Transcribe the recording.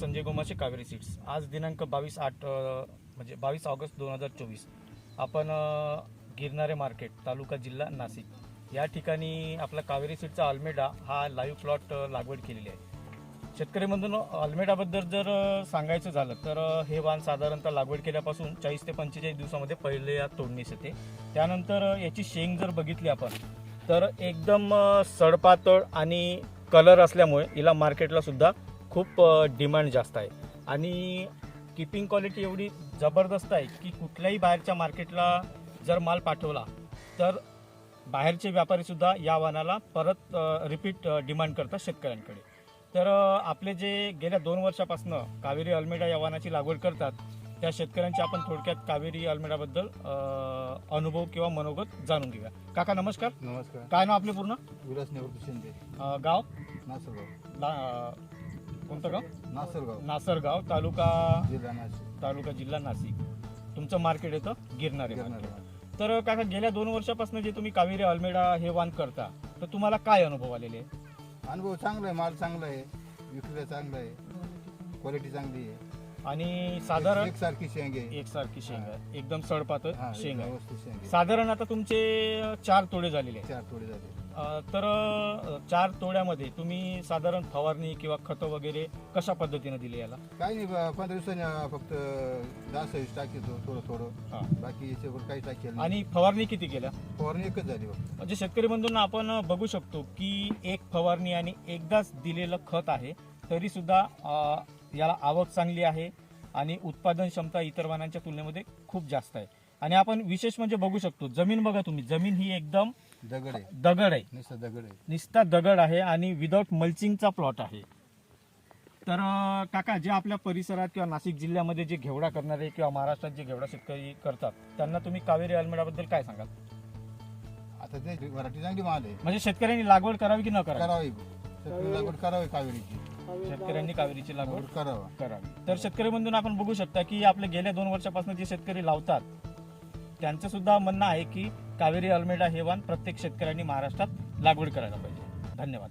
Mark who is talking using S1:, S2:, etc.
S1: Sanjay Gomashe Kaveri seeds. आज दिनांक बावीस आठ म्हणजे बावीस ऑगस्ट दोन हजार चोवीस. आपण गिरणारे मार्केट तालुका जिल्हा नाशिक. या ठिकाणी आपला कावेरी सीटचा अल्मेडा हा लाईव्ह प्लॉट लागवड केलेली आहे. शेतकरी बंधूंनो अल्मेडाबद्दल जर सांगायचं झालं तर हे वाण साधारणतः लागवड केल्यापासून चाळीस ते पंचेचाळीस दिवसामध्ये पहिले या तोडणीस येते. त्यानंतर याची शेंग जर बघितली आपण तर एकदम सडपातळ आणि कलर असल्यामुळे हिला मार्केटला सुद्धा खूप डिमांड जास्त आहे. आणि किपिंग क्वालिटी एवढी जबरदस्त आहे की कुठल्याही बाहेरच्या मार्केटला जर माल पाठवला तर बाहेरचे व्यापारी सुद्धा या वाहनाला परत रिपीट डिमांड करतात शेतकऱ्यांकडे. तर आपले जे गेल्या दोन वर्षापासून कावेरी अल्मेडा या वाहनाची लागवड करतात त्या शेतकऱ्यांची आपण थोडक्यात कावेरी अल्मेडाबद्दल अनुभव किंवा मनोगत जाणून घेऊया. काका नमस्कार.
S2: नमस्कार.
S1: काय नाव आपले पूर्ण?
S2: विलास निवृत्ती शिंदे.
S1: गाव? कोणतं गाव?
S2: नासरगाव.
S1: नासरगाव तालुका
S2: जिल्हा नाशिक.
S1: तालुका जिल्हा नाशिक. तुमचं मार्केट येतं गिरणारे
S2: गिरणारे
S1: market. तर काका गेल्या दोन वर्षापासून जे तुम्ही कावेरी अल्मेडा हे वाण करता तर तुम्हाला काय अनुभव आलेले? आहे?
S2: अनुभव चांगला आहे माल चांगला आहे विक्रीला चांगला आहे क्वालिटी चांगली आहे.
S1: आणि साधारण
S2: एकसारखी शेंग. आहे
S1: एकसारखी शेंग. आहे एकदम सडपातळ
S2: हा,
S1: शेंग. आहे
S2: व्यवस्थित शेंग. आहे
S1: साधारण आता तुमचे चार तोडे झालेले आहेत.
S2: चार थोडे झाले
S1: अ, तर अ, चार तोड्यामध्ये तुम्ही साधारण फवारणी किंवा खतं वगैरे कशा पद्धतीने दिली याला?
S2: काही नाही बा, पंधरा दिवसांनी फक्त दहा सव्वीस टाकीतो थोडं थोडं.
S1: हा.
S2: बाकी याच्यावर काही टाकेल नाही
S1: आणि फवारणी किती केल्या?
S2: फवारणी एकच झाली फक्त.
S1: म्हणजे शेतकरी बंधूंना आपण बघू शकतो की एक फवारणी आणि एकदाच दिलेलं खत आहे तरी सुद्धा याला आवक चांगली आहे आणि उत्पादन क्षमता इतर वाहनांच्या तुलनेमध्ये खूप जास्त आहे. आणि आपण विशेष म्हणजे बघू शकतो जमीन बघा तुम्ही. जमीन ही एकदम
S2: दगड आहे.
S1: दगड आहे.
S2: नुसतं दगड आहे.
S1: निस्ता दगड आहे आणि विदाऊट मल्चिंगचा प्लॉट आहे. तर काका जे आपल्या परिसरात किंवा नाशिक जिल्ह्यामध्ये जे घेवडा करणारे किंवा महाराष्ट्रात जे घेवडा शेतकरी करतात त्यांना तुम्ही कावेरी अल्मेडाबद्दल काय सांगाल?
S2: आता ते मराठी चांगली माल आहे.
S1: म्हणजे शेतकऱ्यांनी लागवड करावी की न करावी?
S2: करावी. लागवड करावी कावेरीची.
S1: शेतकऱ्यांनी कावेरीची
S2: लागवड करावा
S1: करावी. तर शेतकरी बंधून आपण बघू शकता की आपल्या गेल्या दोन वर्षापासून जे शेतकरी लावतात त्यांचं सुद्धा म्हणणं आहे की कावेरी अल्मेडा हे वाण प्रत्येक शेतकऱ्यांनी महाराष्ट्रात लागवड करायला पाहिजे. धन्यवाद.